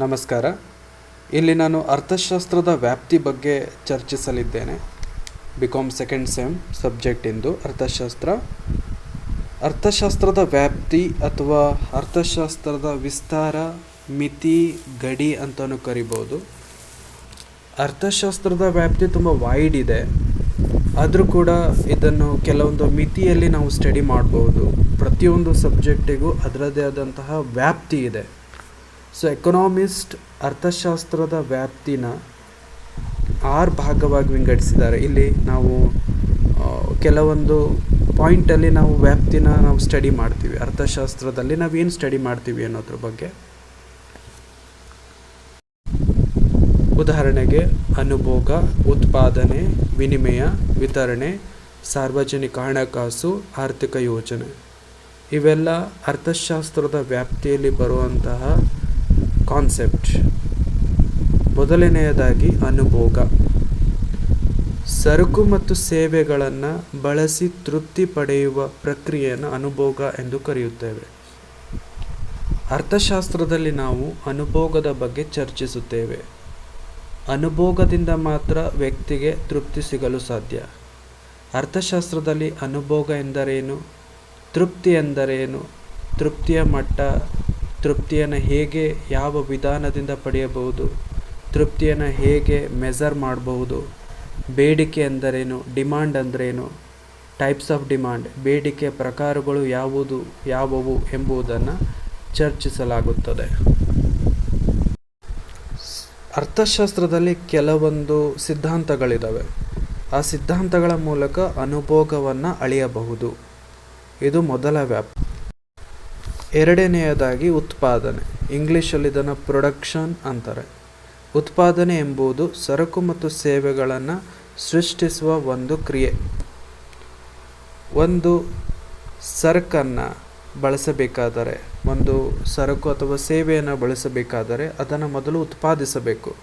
ನಮಸ್ಕಾರ. ಇಲ್ಲಿ ನಾನು ಅರ್ಥಶಾಸ್ತ್ರದ ವ್ಯಾಪ್ತಿ ಬಗ್ಗೆ ಚರ್ಚಿಸಲಿದ್ದೇನೆ. B com second sem subject ಇಂದು ಅರ್ಥಶಾಸ್ತ್ರ. ಅರ್ಥಶಾಸ್ತ್ರದ ವ್ಯಾಪ್ತಿ ಅಥವಾ ಅರ್ಥಶಾಸ್ತ್ರದ ವಿಸ್ತಾರ, ಮಿತಿ, ಗಡಿ ಅಂತಲೂ ಕರಿಬೋದು. ಅರ್ಥಶಾಸ್ತ್ರದ ವ್ಯಾಪ್ತಿ ತುಂಬ ವೈಡ್ ಇದೆ. ಆದರೂ ಕೂಡ ಇದನ್ನು ಕೆಲವೊಂದು ಮಿತಿಯಲ್ಲಿ ನಾವು ಸ್ಟಡಿ ಮಾಡ್ಬೋದು. ಪ್ರತಿಯೊಂದು ಸಬ್ಜೆಕ್ಟಿಗೂ ಅದರದೇ ಆದಂತಹ ವ್ಯಾಪ್ತಿ ಇದೆ. ಸೊ ಎಕನಾಮಿಸ್ಟ್ ಅರ್ಥಶಾಸ್ತ್ರದ ವ್ಯಾಪ್ತಿನ ಆರು ಭಾಗವಾಗಿ ವಿಂಗಡಿಸಿದ್ದಾರೆ. ಇಲ್ಲಿ ನಾವು ಕೆಲವೊಂದು ಪಾಯಿಂಟಲ್ಲಿ ನಾವು ವ್ಯಾಪ್ತಿನ ನಾವು ಸ್ಟಡಿ ಮಾಡ್ತೀವಿ. ಅರ್ಥಶಾಸ್ತ್ರದಲ್ಲಿ ನಾವು ಏನು ಸ್ಟಡಿ ಮಾಡ್ತೀವಿ ಅನ್ನೋದ್ರ ಬಗ್ಗೆ. ಉದಾಹರಣೆಗೆ, ಅನುಭೋಗ, ಉತ್ಪಾದನೆ, ವಿನಿಮಯ, ವಿತರಣೆ, ಸಾರ್ವಜನಿಕ ಹಣಕಾಸು, ಆರ್ಥಿಕ ಯೋಜನೆ. ಇವೆಲ್ಲ ಅರ್ಥಶಾಸ್ತ್ರದ ವ್ಯಾಪ್ತಿಯಲ್ಲಿ ಬರುವಂತಹ ಕಾನ್ಸೆಪ್ಟ್ ಮೊದಲನೆಯದಾಗಿ ಅನುಭೋಗ. ಸರಕು ಮತ್ತು ಸೇವೆಗಳನ್ನು ಬಳಸಿ ತೃಪ್ತಿ ಪಡೆಯುವ ಪ್ರಕ್ರಿಯೆಯನ್ನು ಅನುಭೋಗ ಎಂದು ಕರೆಯುತ್ತೇವೆ. ಅರ್ಥಶಾಸ್ತ್ರದಲ್ಲಿ ನಾವು ಅನುಭೋಗದ ಬಗ್ಗೆ ಚರ್ಚಿಸುತ್ತೇವೆ. ಅನುಭೋಗದಿಂದ ಮಾತ್ರ ವ್ಯಕ್ತಿಗೆ ತೃಪ್ತಿ ಸಿಗಲು ಸಾಧ್ಯ. ಅರ್ಥಶಾಸ್ತ್ರದಲ್ಲಿ ಅನುಭೋಗ ಎಂದರೇನು? ತೃಪ್ತಿ ಎಂದರೇನು? ತೃಪ್ತಿಯ ಮಟ್ಟ ತೃಪ್ತಿಯನ್ನು ಹೇಗೆ ಯಾವ ವಿಧಾನದಿಂದ ಪಡೆಯಬಹುದು? ತೃಪ್ತಿಯನ್ನು ಹೇಗೆ ಮೆಸರ್ ಮಾಡಬಹುದು? ಬೇಡಿಕೆ ಎಂದರೇನು ಡಿಮಾಂಡ್ ಅಂದ್ರೇನು? ಟೈಪ್ಸ್ ಆಫ್ ಡಿಮಾಂಡ್ ಬೇಡಿಕೆ ಪ್ರಕಾರಗಳು ಯಾವುದು, ಯಾವುವು ಎಂಬುದನ್ನು ಚರ್ಚಿಸಲಾಗುತ್ತದೆ. ಅರ್ಥಶಾಸ್ತ್ರದಲ್ಲಿ ಕೆಲವೊಂದು ಸಿದ್ಧಾಂತಗಳಿದ್ದಾವೆ ಆ ಸಿದ್ಧಾಂತಗಳ ಮೂಲಕ ಅನುಭೋಗವನ್ನು ಅಳೆಯಬಹುದು. ಇದು ಮೊದಲ ವ್ಯಾಪ್. ಎರಡನೆಯದಾಗಿ ಉತ್ಪಾದನೆ. ಇಂಗ್ಲೀಷಲ್ಲಿ ಇದನ್ನು ಪ್ರೊಡಕ್ಷನ್ ಅಂತಾರೆ. ಉತ್ಪಾದನೆ ಎಂಬುದು ಸರಕು ಮತ್ತು ಸೇವೆಗಳನ್ನು ಸೃಷ್ಟಿಸುವ ಒಂದು ಕ್ರಿಯೆ. ಒಂದು ಸರಕನ್ನು ಬಳಸಬೇಕಾದರೆ, ಒಂದು ಸರಕು ಅಥವಾ ಸೇವೆಯನ್ನು ಬಳಸಬೇಕಾದರೆ ಅದನ್ನು ಮೊದಲು ಉತ್ಪಾದಿಸಬೇಕು.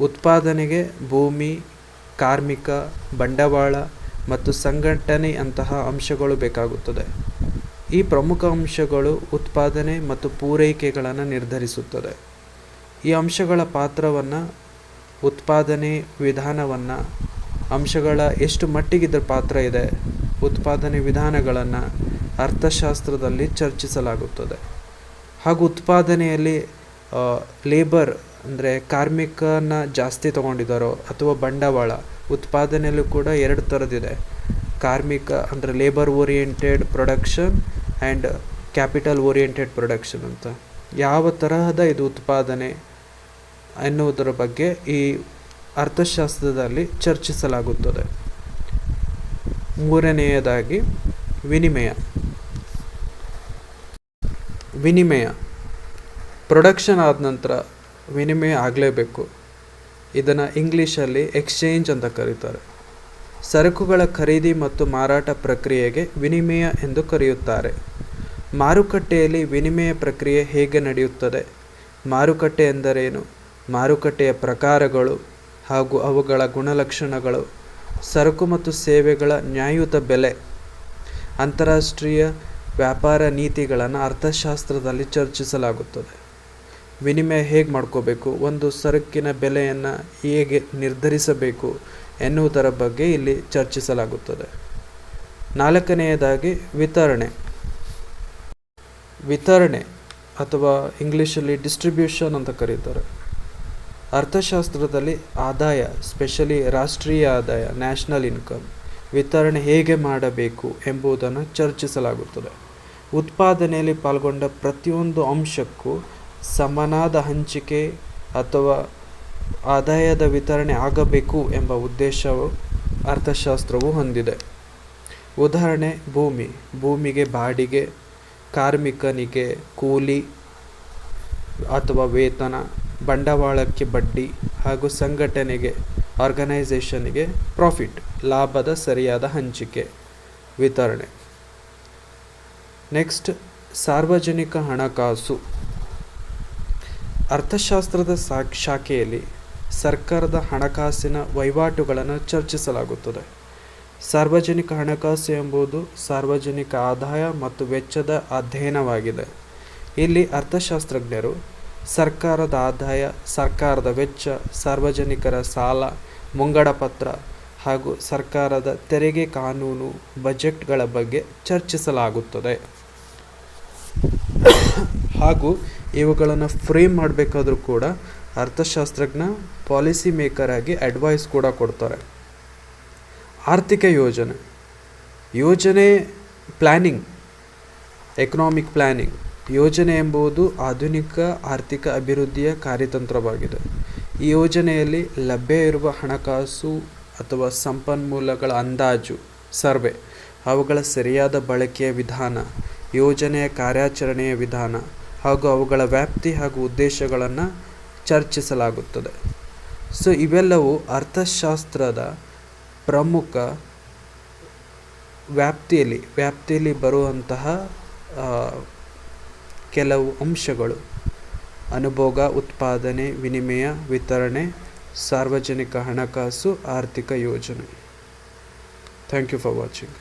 ಉತ್ಪಾದನೆಗೆ ಭೂಮಿ, ಕಾರ್ಮಿಕ, ಬಂಡವಾಳ ಮತ್ತು ಸಂಘಟನೆ ಅಂತಹ ಅಂಶಗಳು ಬೇಕಾಗುತ್ತದೆ. ಈ ಪ್ರಮುಖ ಅಂಶಗಳು ಉತ್ಪಾದನೆ ಮತ್ತು ಪೂರೈಕೆಗಳನ್ನು ನಿರ್ಧರಿಸುತ್ತದೆ. ಈ ಅಂಶಗಳ ಪಾತ್ರವನ್ನು, ಉತ್ಪಾದನೆ ವಿಧಾನವನ್ನು, ಅಂಶಗಳ ಎಷ್ಟು ಮಟ್ಟಿಗೆ ಇದರ ಪಾತ್ರ ಇದೆ, ಉತ್ಪಾದನೆ ವಿಧಾನಗಳನ್ನು ಅರ್ಥಶಾಸ್ತ್ರದಲ್ಲಿ ಚರ್ಚಿಸಲಾಗುತ್ತದೆ. ಹಾಗೂ ಉತ್ಪಾದನೆಯಲ್ಲಿ ಲೇಬರ್ ಅಂದರೆ ಕಾರ್ಮಿಕನ ಜಾಸ್ತಿ ತಗೊಂಡಿದ್ದಾರೋ ಅಥವಾ ಬಂಡವಾಳ, ಉತ್ಪಾದನೆಯಲ್ಲೂ ಕೂಡ ಎರಡು ಥರದಿದೆ ಕಾರ್ಮಿಕ ಅಂದರೆ labour oriented production and capital oriented production ಅಂತ. ಯಾವ ತರಹದ ಇದು ಉತ್ಪಾದನೆ ಎನ್ನುವುದರ ಬಗ್ಗೆ ಈ ಅರ್ಥಶಾಸ್ತ್ರದಲ್ಲಿ ಚರ್ಚಿಸಲಾಗುತ್ತದೆ. ಮೂರನೆಯದಾಗಿ ವಿನಿಮಯ. ವಿನಿಮಯ. ಪ್ರೊಡಕ್ಷನ್ ಆದ ನಂತರ ವಿನಿಮಯ ಆಗಲೇಬೇಕು. ಇದನ್ನು ಇಂಗ್ಲೀಷಲ್ಲಿ ಎಕ್ಸ್ಚೇಂಜ್ ಅಂತ ಕರೀತಾರೆ. ಸರಕುಗಳ ಖರೀದಿ ಮತ್ತು ಮಾರಾಟ ಪ್ರಕ್ರಿಯೆಗೆ ವಿನಿಮಯ ಎಂದು ಕರೆಯುತ್ತಾರೆ. ಮಾರುಕಟ್ಟೆಯಲ್ಲಿ ವಿನಿಮಯ ಪ್ರಕ್ರಿಯೆ ಹೇಗೆ ನಡೆಯುತ್ತದೆ? ಮಾರುಕಟ್ಟೆ ಎಂದರೇನು? ಮಾರುಕಟ್ಟೆಯ ಪ್ರಕಾರಗಳು ಹಾಗೂ ಅವುಗಳ ಗುಣಲಕ್ಷಣಗಳು, ಸರಕು ಮತ್ತು ಸೇವೆಗಳ ನ್ಯಾಯಯುತ ಬೆಲೆ, ಅಂತಾರಾಷ್ಟ್ರೀಯ ವ್ಯಾಪಾರ ನೀತಿಗಳನ್ನು ಅರ್ಥಶಾಸ್ತ್ರದಲ್ಲಿ ಚರ್ಚಿಸಲಾಗುತ್ತದೆ. ವಿನಿಮಯ ಹೇಗೆ ಮಾಡ್ಕೋಬೇಕು? ಒಂದು ಸರಕಿನ ಬೆಲೆಯನ್ನು ಹೇಗೆ ನಿರ್ಧರಿಸಬೇಕು? ಎನ್ನುವುದರ ಬಗ್ಗೆ ಇಲ್ಲಿ ಚರ್ಚಿಸಲಾಗುತ್ತದೆ. ನಾಲ್ಕನೆಯದಾಗಿ ವಿತರಣೆ. ವಿತರಣೆ ಅಥವಾ ಇಂಗ್ಲೀಷಲ್ಲಿ ಡಿಸ್ಟ್ರಿಬ್ಯೂಷನ್ ಅಂತ ಕರೀತಾರೆ. ಅರ್ಥಶಾಸ್ತ್ರದಲ್ಲಿ ಆದಾಯ, ಸ್ಪೆಷಲಿ ರಾಷ್ಟ್ರೀಯ ಆದಾಯ, ನ್ಯಾಷನಲ್ ಇನ್ಕಮ್, ವಿತರಣೆ ಹೇಗೆ ಮಾಡಬೇಕು ಎಂಬುದನ್ನು ಚರ್ಚಿಸಲಾಗುತ್ತದೆ. ಉತ್ಪಾದನೆಯಲ್ಲಿ ಪಾಲ್ಗೊಂಡ ಪ್ರತಿಯೊಂದು ಅಂಶಕ್ಕೂ ಸಮನಾದ ಹಂಚಿಕೆ ಅಥವಾ ಆದಾಯದ ವಿತರಣೆ ಆಗಬೇಕು ಎಂಬ ಉದ್ದೇಶವು ಅರ್ಥಶಾಸ್ತ್ರವು ಹೊಂದಿದೆ. ಉದಾಹರಣೆ, ಭೂಮಿ. ಭೂಮಿಗೆ ಬಾಡಿಗೆ, ಕಾರ್ಮಿಕನಿಗೆ ಕೂಲಿ ಅಥವಾ ವೇತನ, ಬಂಡವಾಳಕ್ಕೆ ಬಡ್ಡಿ ಹಾಗೂ ಸಂಘಟನೆಗೆ, ಆರ್ಗನೈಸೇಷನ್ಗೆ ಪ್ರಾಫಿಟ್, ಲಾಭದ ಸರಿಯಾದ ಹಂಚಿಕೆ, ವಿತರಣೆ. ನೆಕ್ಸ್ಟ್, ಸಾರ್ವಜನಿಕ ಹಣಕಾಸು. ಅರ್ಥಶಾಸ್ತ್ರದ ಶಾಖೆಯಲ್ಲಿ ಸರ್ಕಾರದ ಹಣಕಾಸಿನ ವಹಿವಾಟುಗಳನ್ನು ಚರ್ಚಿಸಲಾಗುತ್ತದೆ. ಸಾರ್ವಜನಿಕ ಹಣಕಾಸು ಎಂಬುದು ಸಾರ್ವಜನಿಕ ಆದಾಯ ಮತ್ತು ವೆಚ್ಚದ ಅಧ್ಯಯನವಾಗಿದೆ. ಇಲ್ಲಿ ಅರ್ಥಶಾಸ್ತ್ರಜ್ಞರು, ಸರ್ಕಾರದ ಆದಾಯ, ಸರ್ಕಾರದ ವೆಚ್ಚ, ಸಾರ್ವಜನಿಕರ ಸಾಲ, ಮುಂಗಡ ಪತ್ರ ಹಾಗೂ ಸರ್ಕಾರದ ತೆರಿಗೆ ಕಾನೂನು ಬಜೆಟ್ಗಳ ಬಗ್ಗೆ ಚರ್ಚಿಸಲಾಗುತ್ತದೆ. ಹಾಗೂ ಇವುಗಳನ್ನು ಫ್ರೇಮ್ ಮಾಡಬೇಕಾದ್ರೂ ಕೂಡ ಅರ್ಥಶಾಸ್ತ್ರಜ್ಞ ಪಾಲಿಸಿ ಮೇಕರ್ ಆಗಿ ಅಡ್ವೈಸ್ ಕೂಡ ಕೊಡ್ತಾರೆ. ಆರ್ಥಿಕ ಯೋಜನೆ. ಯೋಜನೆ ಪ್ಲ್ಯಾನಿಂಗ್ ಎಕನಾಮಿಕ್ ಪ್ಲ್ಯಾನಿಂಗ್ ಯೋಜನೆ ಎಂಬುದು ಆಧುನಿಕ ಆರ್ಥಿಕ ಅಭಿವೃದ್ಧಿಯ ಕಾರ್ಯತಂತ್ರವಾಗಿದೆ. ಈ ಯೋಜನೆಯಲ್ಲಿ ಲಭ್ಯ ಇರುವ ಹಣಕಾಸು ಅಥವಾ ಸಂಪನ್ಮೂಲಗಳ ಅಂದಾಜು ಸರ್ವೆ ಅವುಗಳ ಸರಿಯಾದ ಬಳಕೆಯ ವಿಧಾನ, ಯೋಜನೆಯ ಕಾರ್ಯಾಚರಣೆಯ ವಿಧಾನ ಹಾಗೂ ಅವುಗಳ ವ್ಯಾಪ್ತಿ ಹಾಗೂ ಉದ್ದೇಶಗಳನ್ನು ಚರ್ಚಿಸಲಾಗುತ್ತದೆ. ಸೊ ಇವೆಲ್ಲವೂ ಅರ್ಥಶಾಸ್ತ್ರದ ಪ್ರಮುಖ ವ್ಯಾಪ್ತಿಯಲ್ಲಿ ವ್ಯಾಪ್ತಿಯಲ್ಲಿ ಬರುವಂತಹ ಕೆಲವು ಅಂಶಗಳು. ಅನುಭೋಗ, ಉತ್ಪಾದನೆ, ವಿನಿಮಯ, ವಿತರಣೆ, ಸಾರ್ವಜನಿಕ ಹಣಕಾಸು, ಆರ್ಥಿಕ ಯೋಜನೆ. Thank you for watching